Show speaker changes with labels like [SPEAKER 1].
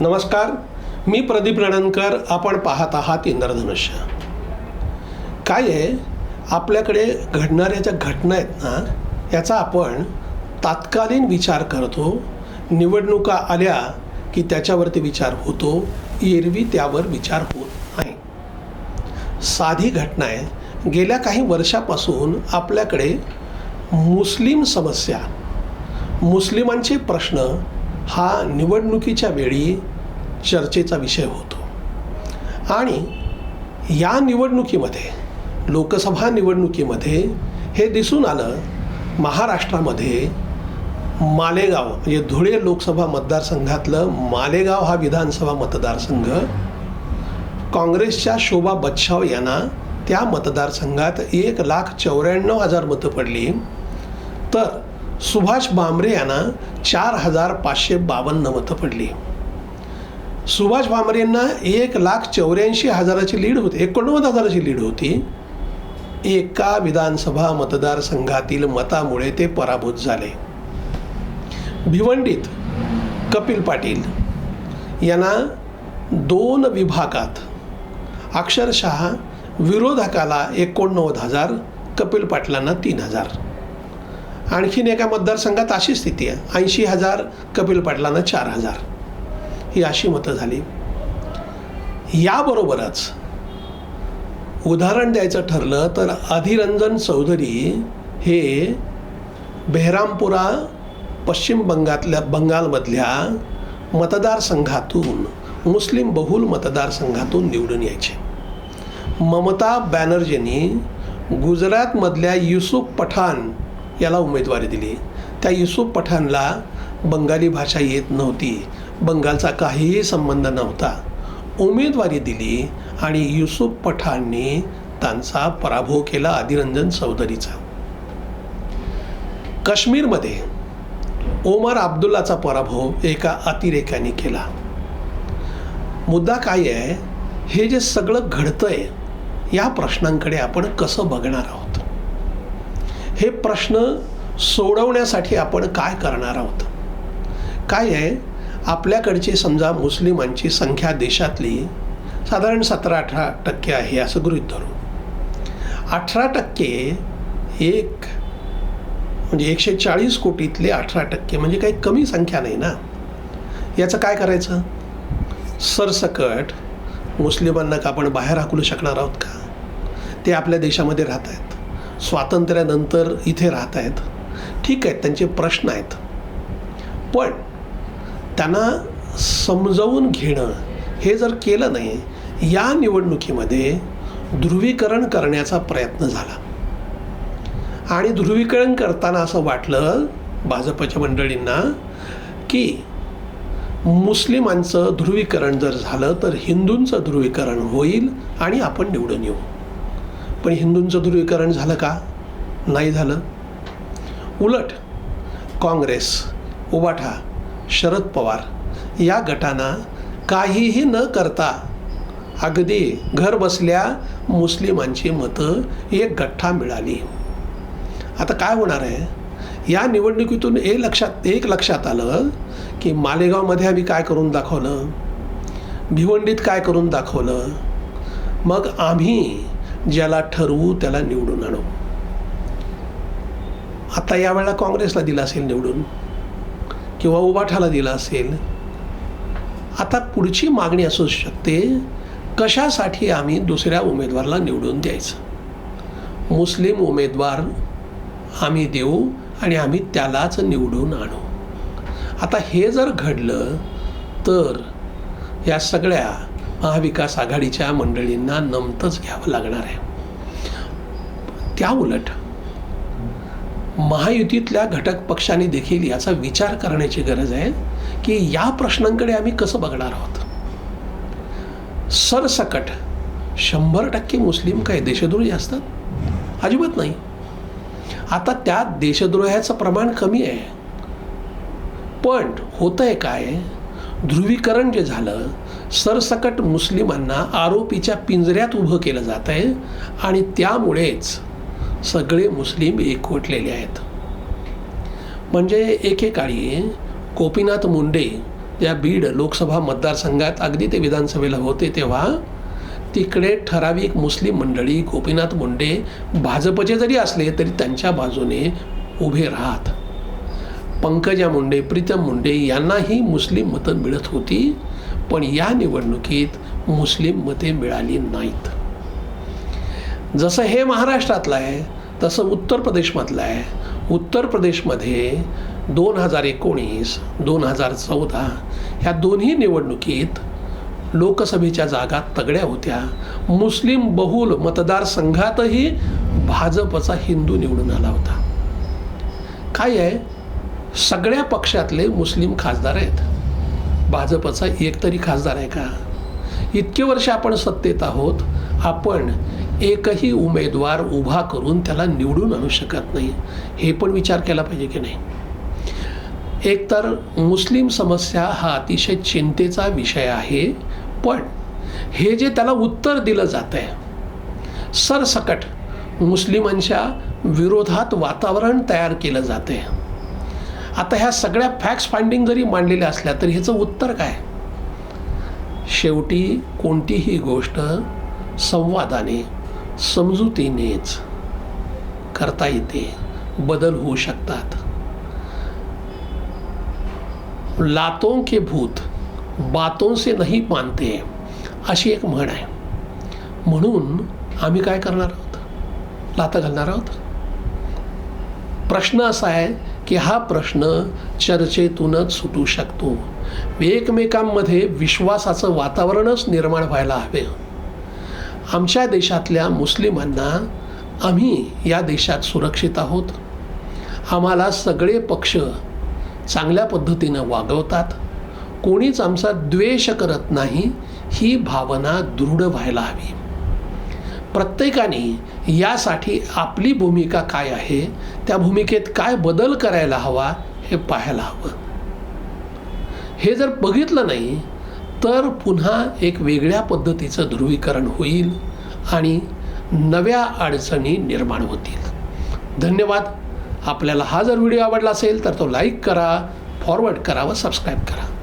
[SPEAKER 1] नमस्कार मी प्रदीप रणनकर आपण पाहत आहात इंद्रधनुष्य. काय आहे? आपल्याकडे घडणाऱ्या ज्या घटना आहेत ना याचा आपण तात्कालीन विचार करतो. निवडणुका आल्या की त्याच्यावरती विचार होतो एरवी त्यावर विचार होत नाही. साधी घटना आहे. गेल्या काही वर्षापासून आपल्याकडे मुस्लिम समस्या मुस्लिमांचे प्रश्न हा निवडणुकीच्या वेळी चर्चेचा विषय होतो. आणि या निवडणुकीमध्ये लोकसभा निवडणुकीमध्ये हे दिसून आलं महाराष्ट्रामध्ये मालेगाव म्हणजे धुळे लोकसभा मतदारसंघातलं मालेगाव हा विधानसभा मतदारसंघ काँग्रेसच्या शोभा बच्छाव यांना त्या मतदारसंघात एक लाख चौऱ्याण्णव हजार मतं पडली. तर सुभाष भामरे यांना चार हजार पाचशे बावन्न मतं पडली. सुभाष भामरे यांना एक लाख चौऱ्याऐंशी हजाराची लीड होती एकोणनव्वद हजाराची लीड होती. एका विधानसभा मतदारसंघातील मतामुळे ते पराभूत झाले. भिवंडीत कपिल पाटील यांना दोन विभागात अक्षरशः विरोधकाला एकोणनव्वद हजार कपिल पाटलांना तीन हजार. आणखीन एका मतदारसंघात अशी स्थिती आहे. ऐंशी हजार कपिल पाटलांना चार हजार. ही अशी मतं झाली. याबरोबरच उदाहरण द्यायचं ठरलं तर अधिरंजन चौधरी हे बेहरामपुरा पश्चिम बंगातल्या बंगालमधल्या मतदारसंघातून मुस्लिम बहुल मतदारसंघातून निवडून यायचे. ममता बॅनर्जींनी गुजरातमधल्या युसुफ पठाण याला उमेदवारी दिली. त्या युसुफ पठाणला बंगाली भाषा येत नव्हती. बंगालचा काहीही संबंध नव्हता. उमेदवारी दिली आणि युसुफ पठाणने त्यांचा पराभव केला अधिरंजन चौधरीचा. काश्मीरमध्ये ओमर अब्दुल्लाचा पराभव एका अतिरेक्याने केला. मुद्दा काय आहे? हे जे सगळं घडतंय या प्रश्नांकडे आपण कसं बघणार आहोत? हे प्रश्न सोडवण्यासाठी आपण काय करणार आहोत? काय आहे? आपल्याकडची समजा मुस्लिमांची संख्या देशातली साधारण सतरा अठरा टक्के आहे असं गृहित धरू. अठरा टक्के एक म्हणजे एकशे चाळीस कोटीतले अठरा टक्के म्हणजे काही कमी संख्या नाही ना? याचं काय करायचं? सरसकट मुस्लिमांना का आपण बाहेर हाकलू शकणार आहोत का? ते आपल्या देशामध्ये राहत आहेत स्वातंत्र्यानंतर इथे राहत आहेत. ठीक आहेत त्यांचे प्रश्न आहेत. पण त्यांना समजावून घेणं हे जर केलं नाही या निवडणुकीमध्ये ध्रुवीकरण करण्याचा प्रयत्न झाला. आणि ध्रुवीकरण करताना असं वाटलं भाजपच्या मंडळींना की मुस्लिमांचं ध्रुवीकरण जर झालं तर हिंदूंचं ध्रुवीकरण होईल आणि आपण निवडून येऊ. पण हिंदूंचं ध्रुवीकरण झालं का? नाही झालं. उलट काँग्रेस उबाठा शरद पवार या गटांना काहीही न करता अगदी घर बसल्या मुस्लिमांची मतं एक गठ्ठा मिळाली. आता काय होणार आहे? या निवडणुकीतून हे लक्षात एक लक्षात आलं की मालेगावमध्ये आम्ही काय करून दाखवलं? भिवंडीत काय करून दाखवलं? मग आम्ही ज्याला ठरवू त्याला निवडून आणू. आता यावेळेला काँग्रेसला दिला असेल निवडून किंवा उबाठाला दिला असेल आता पुढची मागणी असू शकते कशासाठी आम्ही दुसऱ्या उमेदवाराला निवडून द्यायचं? मुस्लिम उमेदवार आम्ही देऊ आणि आम्ही त्यालाच निवडून आणू. आता हे जर घडलं तर या सगळ्या महाविकास आघाडीच्या मंडळींना नमतच घ्यावं लागणार आहे. त्या उलट महायुतीतल्या घटक पक्षांनी देखील याचा विचार करण्याची गरज आहे की या प्रश्नांकडे आम्ही कसं बघणार आहोत? सरसकट शंभर टक्के मुस्लिम काय देशद्रोही असतात? अजिबात नाही. आता त्यात देशद्रोहाचं प्रमाण कमी आहे. पण होतंय काय? ध्रुवीकरण जे झालं सरसकट मुस्लिमांना आरोपीच्या पिंजऱ्यात उभं केलं जात आहे आणि त्यामुळेच सगळे मुस्लिम एकवटलेले आहेत. म्हणजे एकेकाळी गोपीनाथ मुंडे या बीड लोकसभा मतदारसंघात अगदी ते विधानसभेला होते तेव्हा तिकडे ठराविक मुस्लिम मंडळी गोपीनाथ मुंडे भाजपचे जरी असले तरी त्यांच्या बाजूने उभे राहत. पंकजा मुंडे प्रीतम मुंडे यांनाही मुस्लिम मतं मिळत होती. पण या निवडणुकीत मुस्लिम मते मिळाली नाहीत. जसं हे महाराष्ट्रातलं आहे तसं उत्तर प्रदेशमधलं आहे. उत्तर प्रदेशमध्ये दोन हजार एकोणीस दोन हजार चौदा ह्या दोन्ही निवडणुकीत लोकसभेच्या जागा तगड्या होत्या. मुस्लिम बहुल मतदारसंघातही भाजपचा हिंदू निवडून आला होता. काय आहे? सगळ्या पक्षातले मुस्लिम खासदार आहेत. भाजपचा एक तरी खासदार आहे का? इतके वर्ष आपण सत्तेत आहोत आपण एकही उमेदवार उभा करून त्याला निवडून आणू शकत नाही. हे पण विचार केला पाहिजे की नाही? एकतर मुस्लिम समस्या हा अतिशय चिंतेचा विषय आहे पण हे जे त्याला उत्तर दिलं जात आहे सरसकट मुस्लिमांच्या विरोधात वातावरण तयार केलं जात आहे आता ह्या सगळ्या फॅक्ट्स फाइंडिंग जरी मांडलेल्या असल्या तरी ह्याचं उत्तर काय? शेवटी कोणतीही गोष्ट संवादाने समजुतीनेच करता येते. बदल होऊ शकतात. लातों के भूत बातों से नहीं मानते अशी एक म्हण आहे. म्हणून आम्ही काय करणार आहोत? लाता घालणार आहोत? प्रश्न असा आहे की हा प्रश्न चर्चेतूनच सुटू शकतो. एकमेकांमध्ये विश्वासाचं वातावरणच निर्माण व्हायला हवे. आमच्या देशातल्या मुस्लिमांना आम्ही या देशात सुरक्षित आहोत. आम्हाला सगळे पक्ष चांगल्या पद्धतीनं वागवतात. कोणीच आमचा द्वेष करत नाही ही भावना दृढ व्हायला हवी. प्रत्येकाने यासाठी आपली भूमिका काय आहे? त्या भूमिकेत काय बदल करायला हवा हे पाहायला हवं. हे जर बघितलं नाही तर पुन्हा एक वेगळ्या पद्धतीचं ध्रुवीकरण होईल आणि नव्या अडचणी निर्माण होतील. धन्यवाद. आपल्याला हा जर व्हिडिओ आवडला असेल तर तो लाईक करा फॉरवर्ड करा व सबस्क्राईब करा.